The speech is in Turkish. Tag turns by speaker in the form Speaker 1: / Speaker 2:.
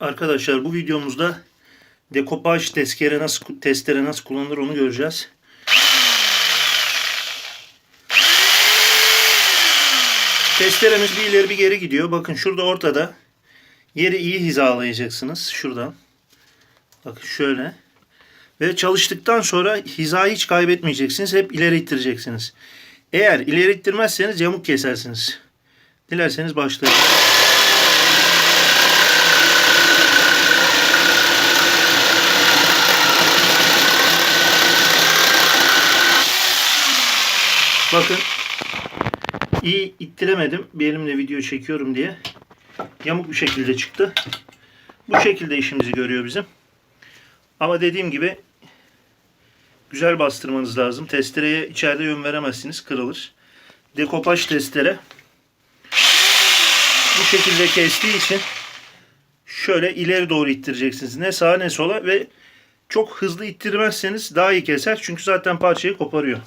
Speaker 1: Arkadaşlar bu videomuzda dekopaj testere nasıl testere nasıl kullanılır onu göreceğiz. Testeremiz bir ileri bir geri gidiyor. Bakın şurada ortada. Yeri iyi hizalayacaksınız. Şuradan. Bakın şöyle. Ve çalıştıktan sonra hizayı hiç kaybetmeyeceksiniz. Hep ileri ittireceksiniz. Eğer ileri ittirmezseniz yamuk kesersiniz. Dilerseniz başlayalım. Bakın iyi ittiremedim. Bir elimle video çekiyorum diye. Yamuk bir şekilde çıktı. Bu şekilde işimizi görüyor bizim. Ama dediğim gibi güzel bastırmanız lazım. Testereye içeride yön veremezsiniz. Kırılır. Dekopaj testere bu şekilde kestiği için şöyle ileri doğru ittireceksiniz. Ne sağa ne sola ve çok hızlı ittirmezseniz daha iyi keser. Çünkü zaten parçayı koparıyor.